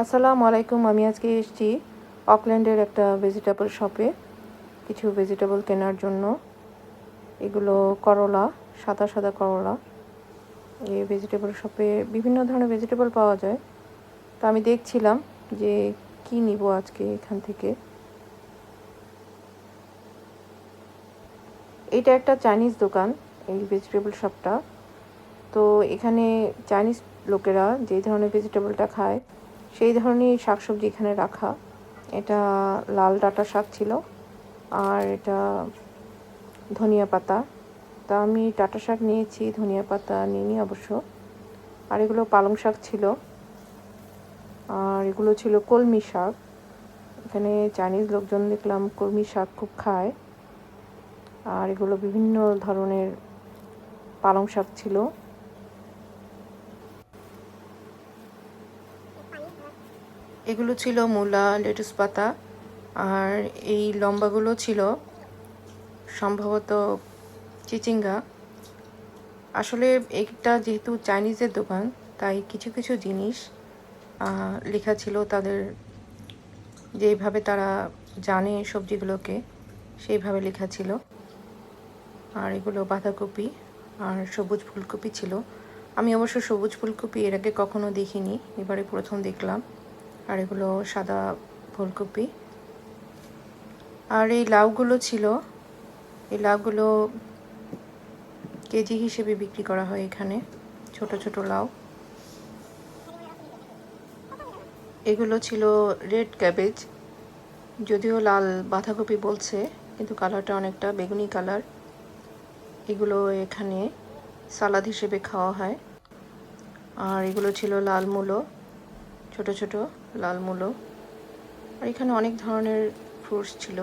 আসসালামু আলাইকুম, আমি আজকে এসেছি অকল্যান্ডের একটা ভেজিটেবল শপে কিছু ভেজিটেবল কেনার জন্য। এগুলো করলা, সাদা সাদা করলা। এই ভেজিটেবল শপে বিভিন্ন ধরনের ভেজিটেবল পাওয়া যায়। তো আমি দেখছিলাম যে কি নিব আজকে এখান থেকে। এটা একটা চাইনিজ দোকান, এই ভেজিটেবল শপটা তো এখানে চাইনিজ লোকেরা যে ধরনের ভেজিটেবলটা খায় সেই ধরনের শাকসবজি এখানে রাখা। এটা লাল ডাঁটা শাক ছিল আর এটা ধনিয়া পাতা। তা আমি ডাঁটা শাক নিয়েছি, ধনিয়া পাতা নিইনি অবশ্য। আর এগুলো পালং শাক ছিল। আর এগুলো ছিল কলমি শাক। এখানে চাইনিজ লোকজন দেখলাম কলমি শাক খুব খায়। আর এগুলো বিভিন্ন ধরনের পালং শাক ছিল। এগুলো ছিল মূলা, লেটুস পাতা, আর এই লম্বাগুলো ছিল সম্ভবত চিচিঙ্গা। আসলে এটা যেহেতু চাইনিজের দোকান, তাই কিছু কিছু জিনিস লেখা ছিল তাদের যেভাবে তারা জানে সবজিগুলোকে, সেইভাবে লেখা ছিল। আর এগুলো বাঁধাকপি আর সবুজ ফুলকপি ছিল। আমি অবশ্য সবুজ ফুলকপি এর আগে কখনো দেখিনি, এবারে প্রথম দেখলাম। আর এগুলো সাদা ফুলকপি। আর এই লাউগুলো ছিল, এই লাউগুলো কেজি হিসেবে বিক্রি করা হয় এখানে, ছোট ছোট লাউ। এগুলো ছিল রেড ক্যাবেজ, যদিও লাল বাঁধাকপি বলছে, কিন্তু কালারটা অনেকটা বেগুনি কালার। এগুলো এখানে সালাদ হিসেবে খাওয়া হয়। আর এগুলো ছিল লাল মূলো। ছোট ছোট লাল মূলো। আর এখানে অনেক ধরনের ফ্রুটস ছিল।